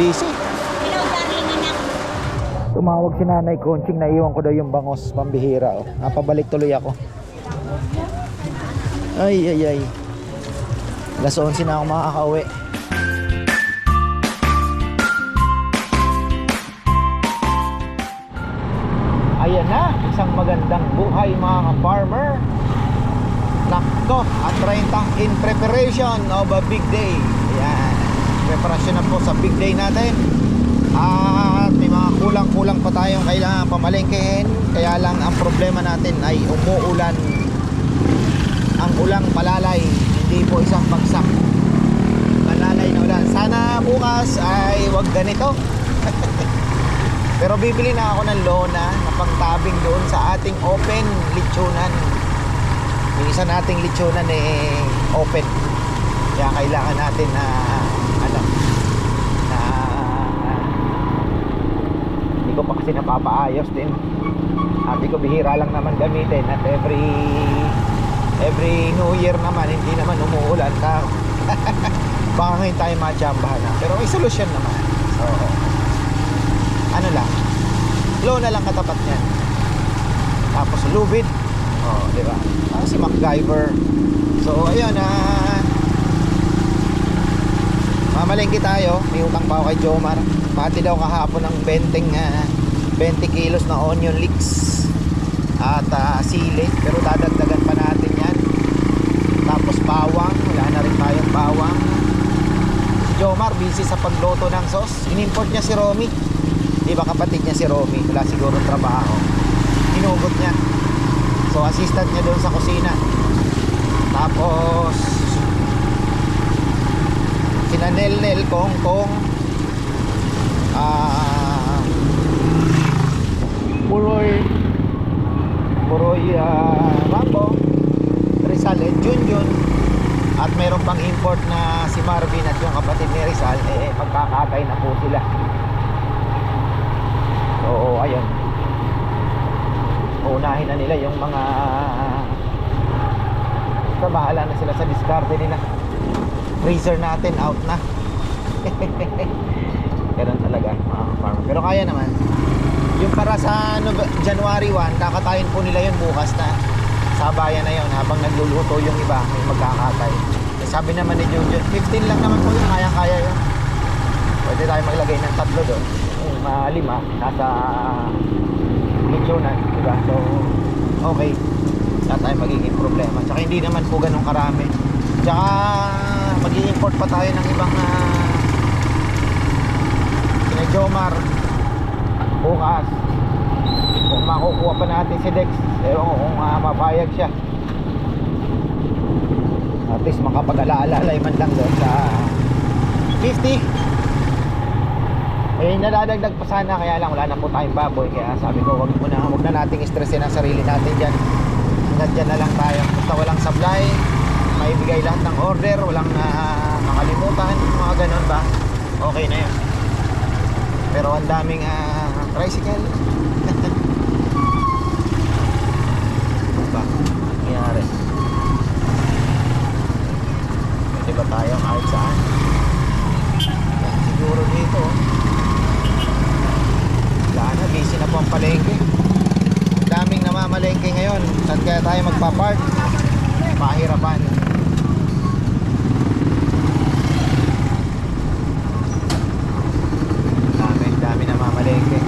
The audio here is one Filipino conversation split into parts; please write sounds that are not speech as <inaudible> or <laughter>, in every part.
Busy. Tumawag si Nanay Conching, naiwan ko daw yung bangos pambihira. Oh. Napabalik tuloy ako. Ay, ay, ay. Alas 11 na ako makakauwi. Ayan na, isang magandang buhay mga ka-farmer. Nakto, at 30 in preparation of a big day. Ayan, preparasyon na po sa big day natin. At may mga kulang-kulang pa tayong kailangan pamalengkehin. Kaya lang ang problema natin ay umuulan. Ang ulang palalay, hindi po isang bagsak. Palalay na ulan. Sana bukas ay wag ganito. <laughs> Pero bibili na ako ng lona na pangtabing doon sa ating open litsunan. Yung isa nating litsunan eh open. Kaya kailangan natin na ano na hindi ko pa kasi napapaayos din. Sabi ko bihira lang naman gamitin at every every new year naman hindi naman umuulan ka. <laughs> Baka ngayon tayo matsambahan na. Pero may solusyon naman. So, ano lang low na lang katapat niyan tapos lubid oh di ba ah, si MacGyver so ayun ah mamalengke tayo. May utang pa ako kay Jomar. Pati daw kahapon ng 20 ah, 20 kilos na onion leeks. At ah, sili. Pero dadagdagan pa natin yan. Tapos bawang. Wala na rin tayong bawang. Si Jomar busy sa pagluto ng sauce. Inimport niya si Romy. Di ba kapatid niya si Romy? Wala siguro trabaho. Hinugot niya. So assistant niya doon sa kusina. Tapos sina Nel Nel Kong Kong. Ah. Puroy Puroy ah, Rambo. Rizal at Junjun at meron pang import na si Marvin at yung kapatid ni Rizal eh magkakatay na po sila. Oo, ayun. Unahin na nila yung mga Basta bahala na sila sa diskarte nila. Freezer natin out na. <laughs> Ganun talaga mga. Pero kaya naman. Yung para sa Nove- January 1, kakatayin po nila yun bukas na. Sabayan na yun habang nagluluto yung iba, may magkakatay. Eh, Sabi naman ni Junjun, 15 lang naman po yun, kaya-kaya yun. Pwede tayo maglagay ng tatlo doon. Kung uh, lima, nasa litsunan, di ba? So, okay. Wala tayo magiging problema. Tsaka hindi naman po ganun karami. Tsaka mag-i-import pa tayo ng ibang uh, sina Jomar bukas. Kung makukuha pa natin si Dex ko kung uh, mapayag siya. At least makapag-alaalay man lang doon sa 50 eh nadadagdag pa sana kaya lang wala na po tayong baboy. Kaya sabi ko wag muna wag na nating stressin ang sarili natin diyan. Hanggang dyan na lang tayo. Basta walang supply, maibigay lahat ng order, walang ah, makalimutan, mga ganon ba? Okay na 'yun. Pero ang daming ah, tricycle. <laughs> Ba? Nangyari. Pwede ba tayo kahit saan? Yan, siguro dito. Wala na, busy na po ang palengke. Ang daming namamalengke ngayon. Saan kaya tayo magpa-park? Mahirapan. Dami, dami namamalengke.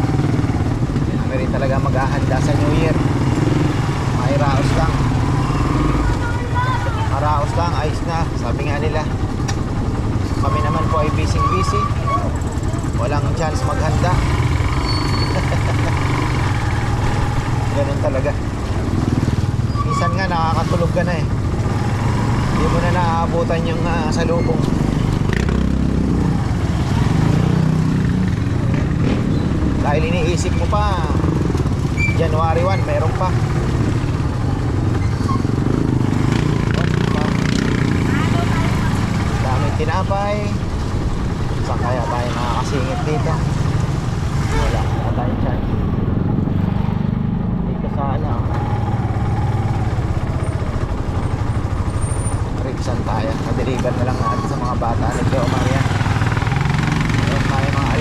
Dami rin talaga maghahanda sa New Year. Mahiraos lang. Maraos lang, ayos na. Sabi nga nila. Kami naman po ay busy-busy. Walang chance maghanda. <laughs> Ganun talaga. Minsan nga nakakatulog ka na eh. Hindi mo na naaabutan yung uh, salubong. Dahil iniisip mo pa, January 1, meron pa. Daming tinapay. Saan kaya tayo makakasingit dito? Wala, wala tayong chance. Dito sa ano. Ripsan tayo. Na-deliver na lang natin sa mga bata ni Teo Maria. Meron tayo mga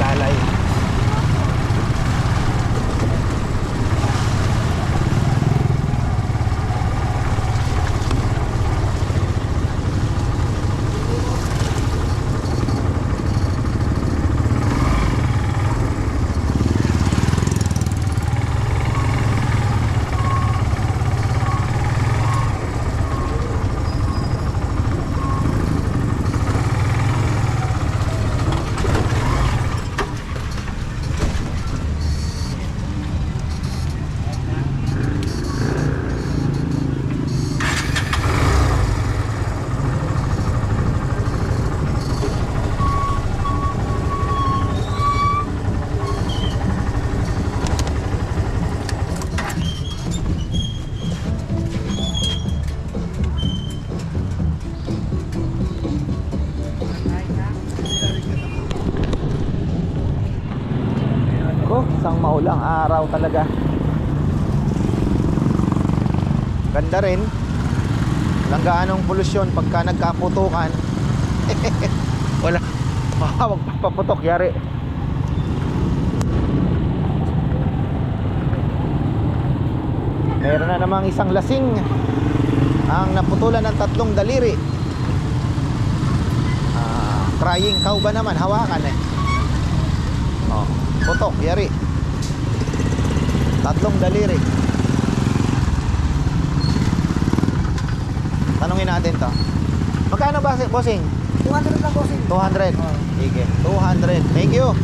Maulang araw talaga. Ganda rin. Walang gaanong polusyon pagka nagkaputukan. <laughs> Wala. <laughs> Baka magpapaputok, yari. Meron na namang isang lasing ang naputulan ng tatlong daliri. Ah, crying cow ba naman? Hawakan eh. Oh, putok, yari. Tatlong daliri. Tanungin natin to. Magkano ba, bossing? 200 lang bossing. 200. Sige, 200. Thank you.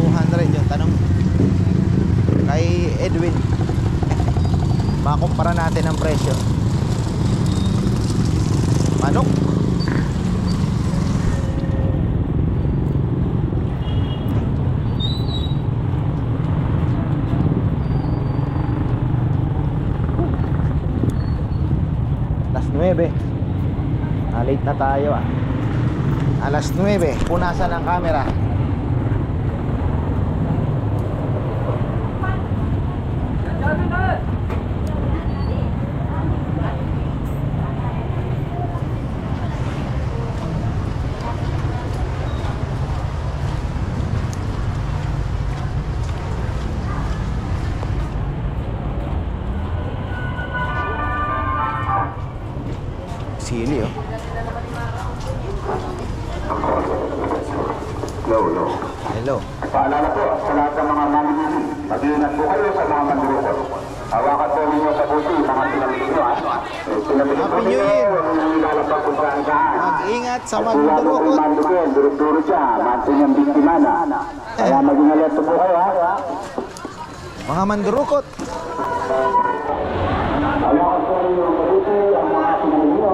200 yung tanong kay Edwin. Makumpara natin ang presyo. Manok. Alas 9. Ah, late na tayo ah. Alas 9, punasan ang camera. Sili oh. Lolo. Hello. Paalala po sa lahat ng mga mamimili, mag-iingat po kayo sa mga mandurukot. Hawakan po ninyo sa yung mga nyo. ha? Eh, pinamili Happy po New ninyo, Year! huwag ninyo ilalabas kung saan saan. Mag-ingat sa At kung lalo mandurukot. kung mandukot, durug-duro siya, mansin yung biktima na. <laughs> Kaya maging alerto po kayo ha. Mga mandurukot. Hawakan po ninyo ang mabuti ang mga pinamili nyo.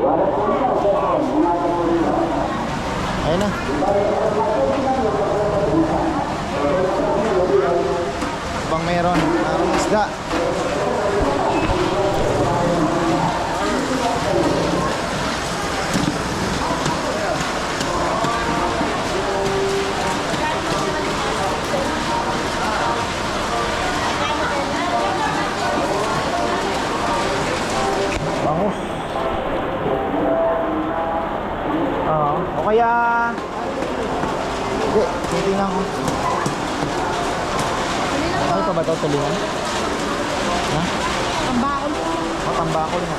Wala po ninyo, ingatan po ninyo. Ayun na. Bang meron? Ang isda. Bangus. Oo. O kaya... Hindi, titingnan ko. Ano pa ba ito? Tulingan? Ha? Pambakol. O, tambakol nga.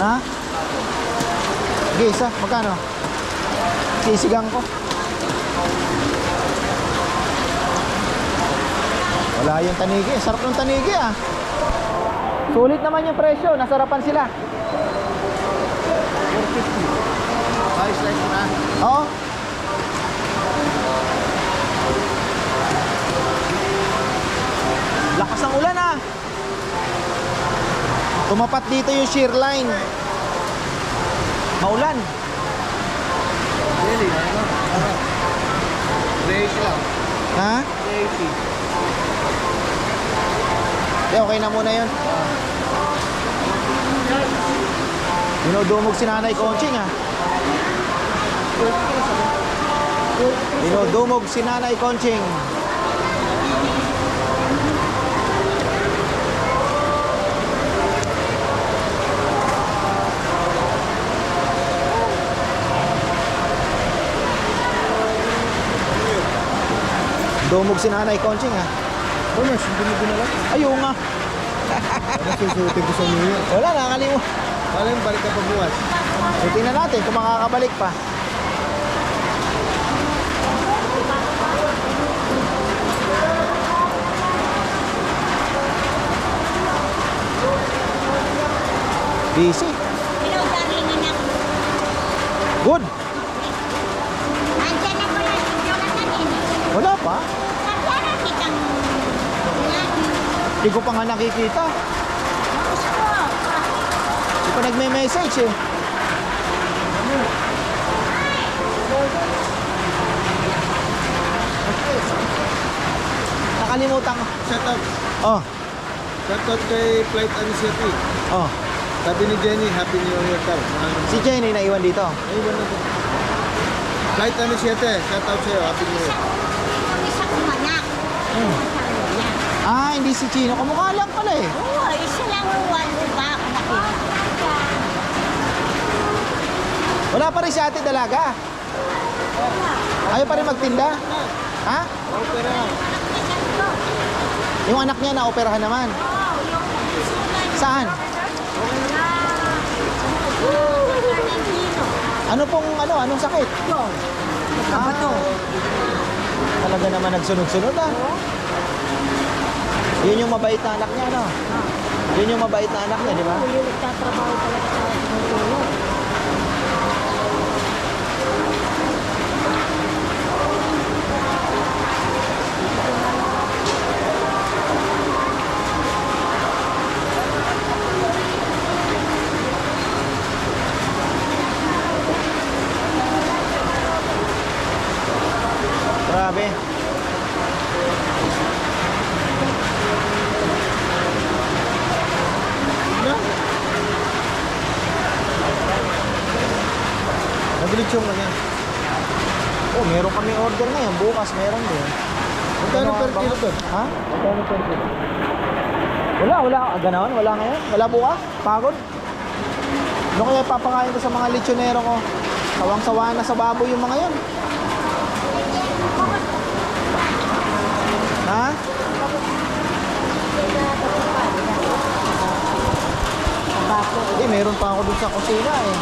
Na? Sige, isa. Magkano? Sisigang ko. Wala yung tanigi. Sarap ng tanigi ah. Sulit naman yung presyo. Nasarapan sila. 450. Five slice na. Oo. Lakas ng ulan ah. Tumapat dito yung shear line. Maulan. Really? Ano? Ano? Grayish lang. Ha? Grayish. Di, okay na muna yun. Dinudumog si Nanay Conching ah. Dinudumog si Nanay Conching. Dumog si Nanay Conching ah. Oh, mas, hindi mo dinala. Ayaw nga. Ano susuotin ko sa Year? Wala, nakalimutan. Wala yung balik ka pa bukas. So, tingnan natin kung makakabalik pa. Busy. Good. Na eh. Wala pa. Hindi ko pa nga nakikita. Pa nagme-message eh. Nakalimutan ko. Shout out. Oh, Shout out kay Flight Anxiety. oh. Sabi ni Jenny, Happy New Year daw. Si Jenny naiwan dito. Wala na. Flight ano 7, shout out sa'yo, happy new year. Hmm. Ah, hindi si Chino. Kamukha lang pala eh. Oo, isa lang ko ba ako nakita. Wala pa rin si ate dalaga. Ayaw pa rin magtinda. Ha? Opera. Yung anak niya na operahan naman. Saan? Ano pong ano, anong sakit? Kabato. Talaga naman nagsunod-sunod ah. Yun yung mabait na anak niya, no? Yun yung mabait na anak niya, di ba? Yung nagtatrabaho talaga Grabe. Nabilitsyon ka na. Oh, meron kami order ngayon. Bukas meron din. Magkano per Ano, kilo to? Ha? Magkano per kilo? Wala, wala. Ah, Ganaon? Wala ngayon? Wala bukas? Pagod? Ano kaya papakain ko sa mga lechonero ko? Sawang-sawa na sa baboy yung mga yan. Ha? Eh, meron pa ako dun sa kusina eh.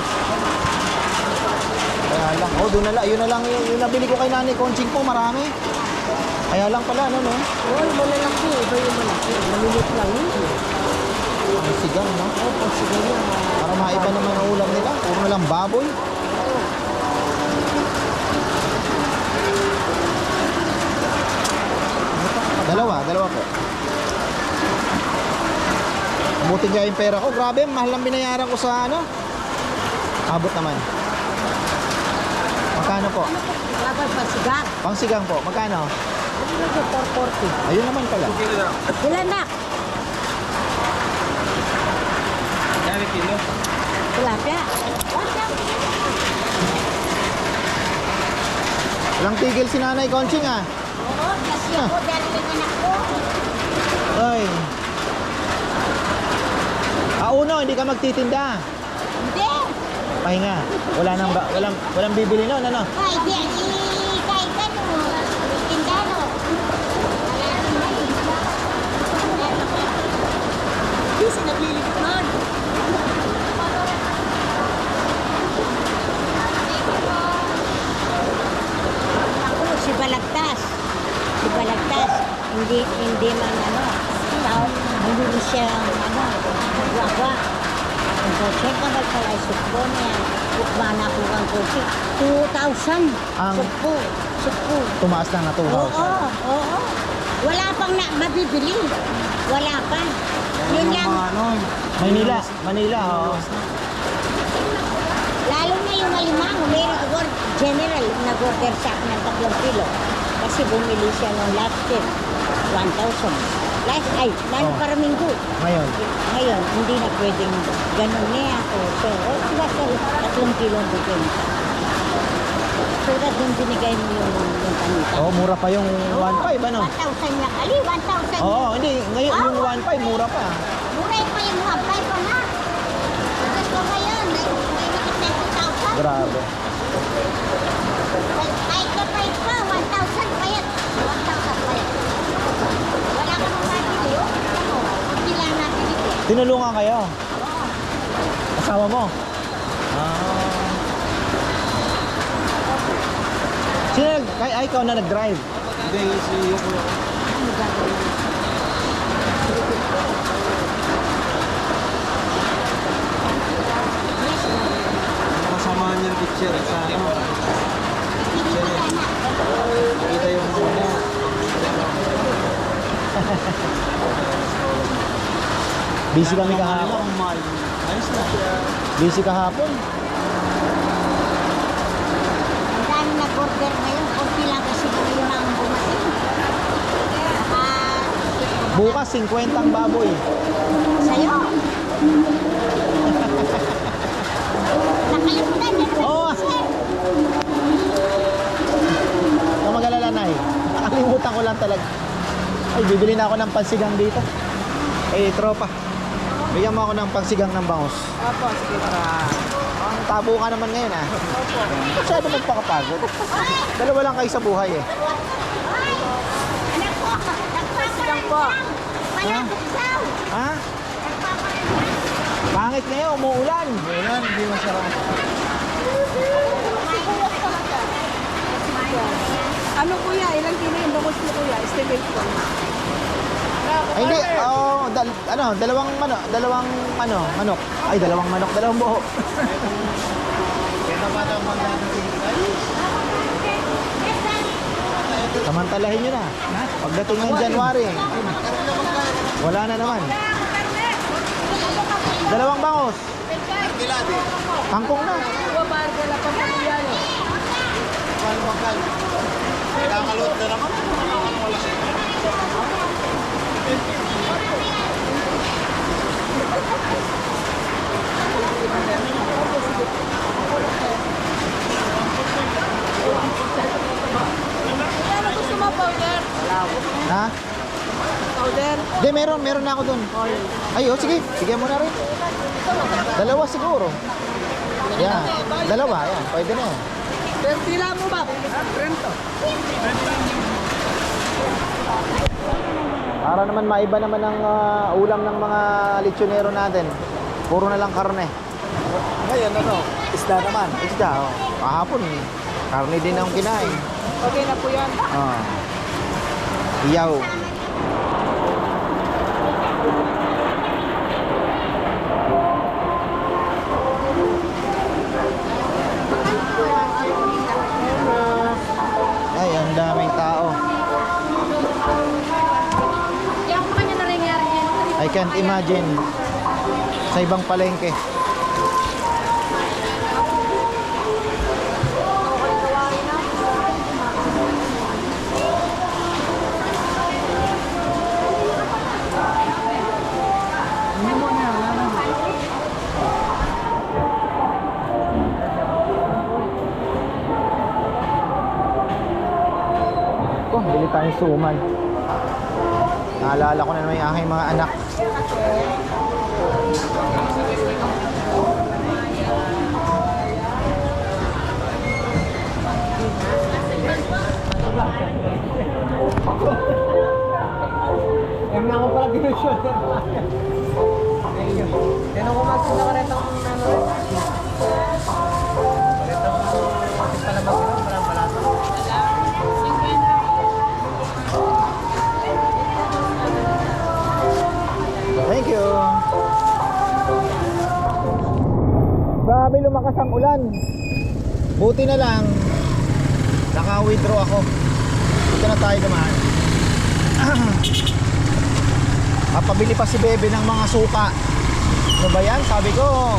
Kaya lang. Oh, doon na lang. Yun na lang yung, yung nabili ko kay Nani Conching po. Marami. Kaya lang pala, ano no? Oo, yung malalaki. Iba yung malaki. Malilit lang yun. Ang sigang, no? Opo, sige yun. Para maiba naman ang ulam nila. Puro na lang baboy. Dalawa, dalawa po. Buti nga yung pera ko. Grabe, mahal ang binayaran ko sa ano. Abot naman. Magkano po? Dapat pasigang. Pang sigang po. Magkano? Ano na ito? 440. Ayun naman pala. Ilan na? Kaya kilo? Tilapia. Walang tigil si Nanay Conching ah. Kasi ako dahil yung anak ko. Ay. Ah, uno, hindi ka magtitinda. Hindi. Pahinga. Wala nang ba, walang walang bibili noon, ano? Kahit di, i- kahit ano, tindano. Kasi naglilipit nun. Ako, si Balagtas. Si Balagtas. Hindi, hindi man ano. Tao, hindi siya ano, nagwagwa. Ang kotse ka ba pala sukbo niya? Ukmana ko ang kotse. 2,000. Ang- Sukbo. Sukbo. Tumaas lang na to. Oo, oo. Wala pang na, mabibili. Wala pa. Yun lang. Manila, Manila, oh. Lalo na yung malimang, mayroon agor general nag-order sa akin ng tatlong kilo. Kasi bumili siya ng last year, 1,000. Last, ay, lalo Oh. para minggu. Ngayon, Ngayon, hindi na pwedeng ganun niya ako. So, oh, basta tatlong kilo ang that yung binigay mo yung, yung kanita. oh, mura pa yung 1.5, ano? 1,000 niya kali, 1,000 Oo, oh, hindi. Ngayon, Ah, yung 1.5, mura pa. Mura pa yung apply pa na. Gusto ko ngayon, may may nakita 2,000. Grabe. Kahit na pa pa, 1,000 pa yan. 1,000 pa yan. Wala ka nang nabili, oh. Ano, hindi lang nabili ko. Tinulungan kayo. Oo. Asawa mo. Sino nag... Ay, ay, ikaw na nag-drive. Hindi, si Yoko. Ano. Kasamahan niya yung picture sa ano. Hindi pa na. Kita yung muna. Busy kami kahapon. Ayos na. Busy kahapon. order ngayon, konti lang kasi ngayon ang bumating. Uh, Bukas, 50 ang baboy. Sa'yo? <laughs> Nakalimutan niya. Oo. Oh. Huwag ko lang talaga. Ay, bibili na ako ng pansigang dito. Eh, tropa. Bigyan mo ako ng pansigang ng bangus. Opo, sige para. Tabo ka naman ngayon ah. Opo. Masyado magpakapagod. Dalawa lang kayo sa buhay eh. Anak ko, Sigang po. Malapit daw. Ha? Pangit ngayon, umuulan. Ulan, hindi masarap. Ano kuya, ilang kilo yung bangus mo kuya? Estimate ko. Ay, hindi, oh, dal, ano, dalawang manok, dalawang ano, manok. Ay, dalawang manok, dalawang buho. <laughs> Kaya naman ang mga Samantalahin nyo na. Pagdating ng January, wala na naman. Dalawang bangos. Kangkong na. Kakakalot na naman. Ano gusto mo, powder? Ha? Powder? Hindi, meron, meron na ako dun. Ay, oh, sige, bigyan mo na rin. Dalawa siguro. Yan, dalawa, yan, pwede na yan. Pero tila mo ba? Rento. Para naman maiba naman ang ah, ulam ng mga lechonero natin. Puro na lang karne. Ngayon, ano? Isda naman. Isda, oh. Kahapon, karne din ang kinain. Okay na po yan. Ah. Iyaw. Ay, ang daming tao. I can't imagine sa ibang palengke. Bili tayong suman. Naalala ko na naman yung aking mga anak. Yung na ako pala dinusyoner. Yan ako magsin na karetang ano. Karetang Buti na lang naka-withdraw ako. Dito na tayo dumaan. Kapabili <clears throat> pa si Bebe ng mga suka. Ano ba yan? Sabi ko,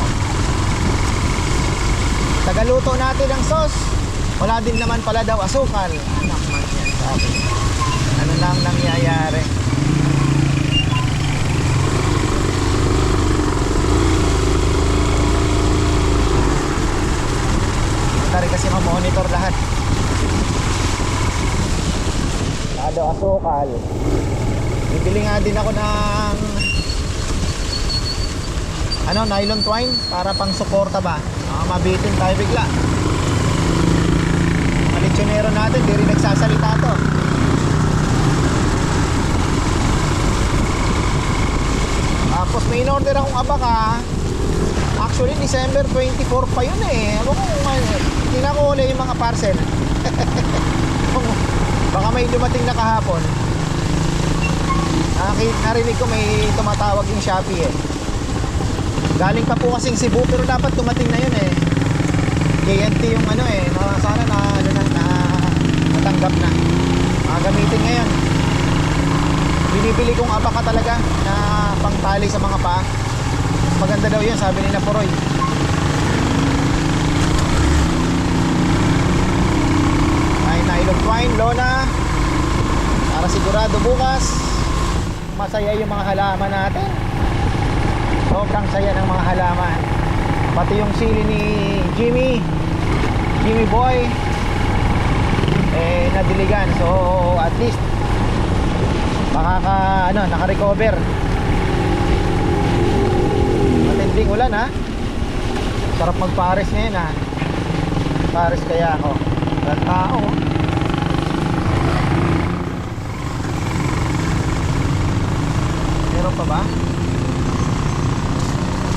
tagaluto natin ng sauce. Wala din naman pala daw asukal. Anak man yan, sabi. Ano lang nangyayari? Ma-monitor lahat. Lado asukal. Bibili nga din ako ng ano, nylon twine para pang suporta ba? Ah, mabitin tayo bigla. Mga lechonero natin, di rin nagsasalita to. Tapos may in-order akong abaka. Actually, December 24 pa yun eh. Ano kung hindi na ko uli yung mga parcel. <laughs> Baka may dumating na kahapon. Nakik narinig ko may tumatawag yung Shopee eh. Galing pa po kasing Cebu pero dapat dumating na yun eh. KNT yung ano eh. Na, sana na, ano na, na natanggap na. Gagamitin ngayon. Binibili kong abaka talaga na pangtali sa mga paa. Maganda daw yun, sabi ni Naporoy. Ay, nylon twine, lona. Para sigurado bukas, masaya yung mga halaman natin. Sobrang saya ng mga halaman. Pati yung sili ni Jimmy, Jimmy Boy. eh nadiligan. So at least makaka ano, naka-recover. Matinding ulan ha. Sarap magpares ngayon ha. Pares kaya ako. Walang tao. Meron pa ba?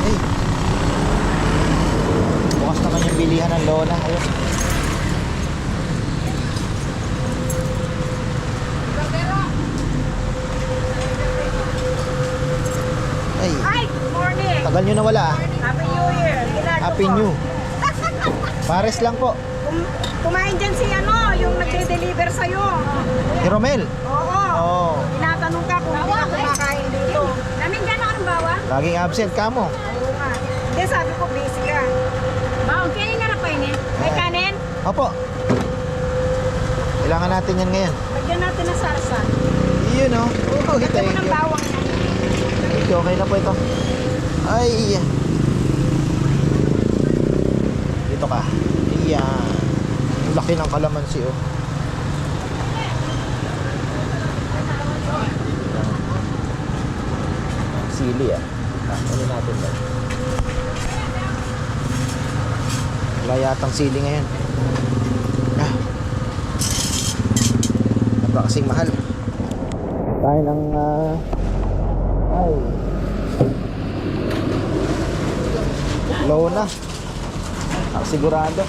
Hey. Bukas naman yung bilihan ng lola. Ayun. Ay, Hi, good morning. tagal nyo na wala ah. Happy New Year. Ginagawa Happy. New. Pares lang po. Kum- kumain dyan si ano, yung nagde-deliver sa'yo. Si Romel. Oo. Oo. Tinatanong ka kung hindi ka kumakain dito. Namin dyan ako ng bawa? Laging absent ka mo. Oo nga. Hindi, sabi ko busy ka. Baon, kainin nga na pa ini. May Oo. kanin? Opo. Kailangan natin yan ngayon. Lagyan natin ng sarsa. Yun oh. Oh, Lagyan mo ng bawang. You. Okay na po ito. Ay. Dito ka. Ang laki ng kalamansi oh. Sili ah. Ah, ano natin ba? Wala yatang sili ngayon. Ah. Ano ba kasing mahal? Tayo ng ah, ay low na. Ako sigurado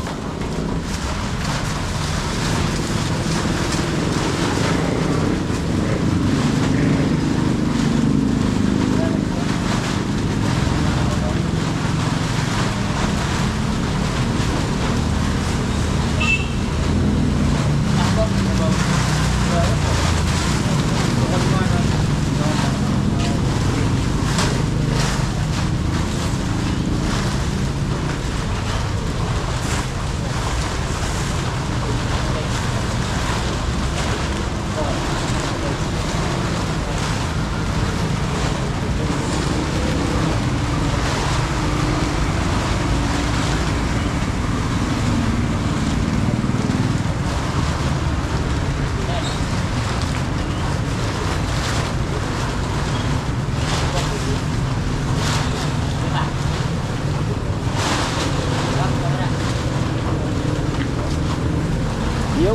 Yo.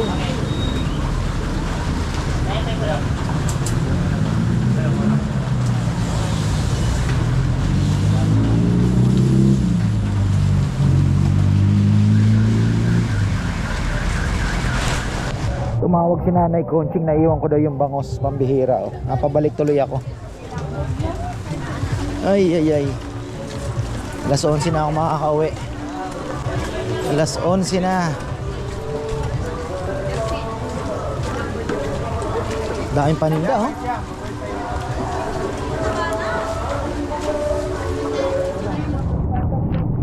Tumawag si Nanay Conching na iwan ko daw yung bangos pambihira oh. Napabalik tuloy ako. Ay ay ay. Alas 11 na ako makakauwi. Alas 11 na. Daming paninda, oh.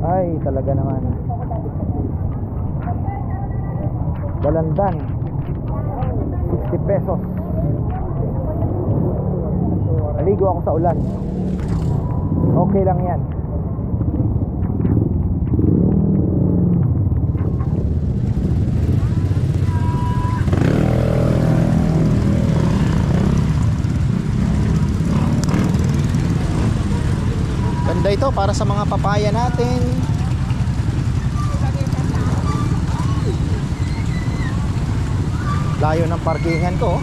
Ay, talaga naman. Dalandan. 60 pesos. Naligo ako sa ulan. Okay lang yan. Ganda ito para sa mga papaya natin. Layo ng parkingan ko.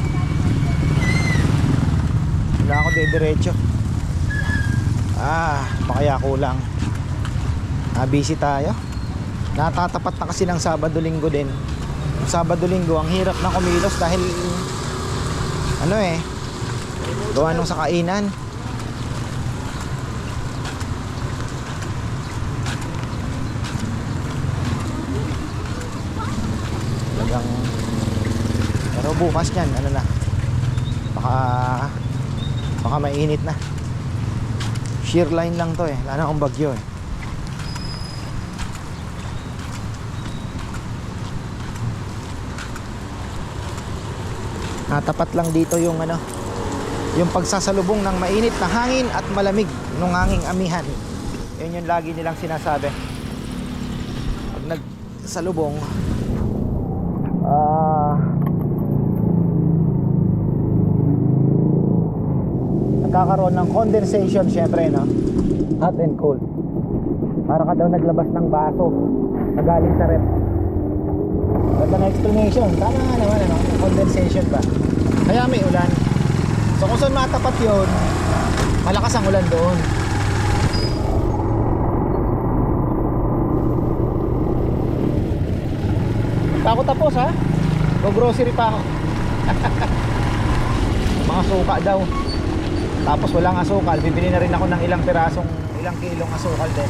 Wala ako dediretso. Ah, pakaya kulang. Ah, busy tayo. Natatapat na kasi ng Sabado-Linggo din. Yung Sabado-Linggo, ang hirap na kumilos dahil ano eh, gawa nung sa kainan. Talagang pero bukas niyan, ano na. Baka baka mainit na. Shear line lang to eh. Wala na akong bagyo eh. Natapat lang dito yung ano, yung pagsasalubong ng mainit na hangin at malamig ng hanging amihan. Yun yung lagi nilang sinasabi. Pag nagsalubong, nagkakaroon ng condensation syempre no? Hot and cold. Para ka daw naglabas ng baso. Na galing sa rep. Ganda na explanation. Tama nga naman ano? Condensation ba? Kaya may ulan. So kung saan matapat yun malakas ang ulan doon. Ako tapos ha? Go grocery pa ako. <laughs> Mga suka daw Tapos walang asukal Bibili na rin ako ng ilang pirasong Ilang kilong asukal din.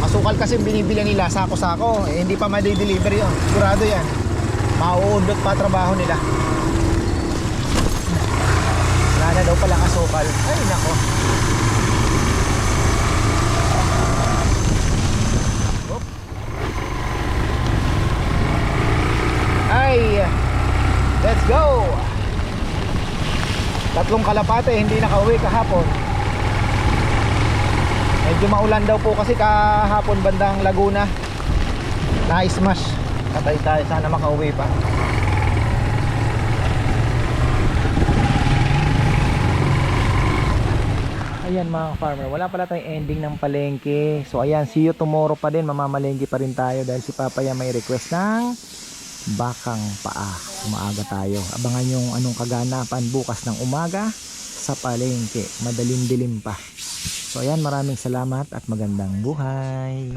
Asukal kasi binibili nila Sako-sako. Eh, Hindi pa ma-deliver yun. Sigurado yan. Mauundot pa trabaho nila. Wala na daw palang asukal. Ay nako Ay, let's go! Tatlong kalapate, hindi nakauwi kahapon. Medyo maulan daw po kasi kahapon bandang Laguna. Na-smash. Patay tayo, sana makauwi pa. Ayan mga farmer, wala pala tayong ending ng palengke. So ayan, see you tomorrow pa din. Mamamalengke pa rin tayo dahil si Papaya may request ng bakang paa. Umaaga tayo. Abangan yung anong kaganapan bukas ng umaga sa palengke. Madalim-dilim pa. So ayan, maraming salamat at magandang buhay.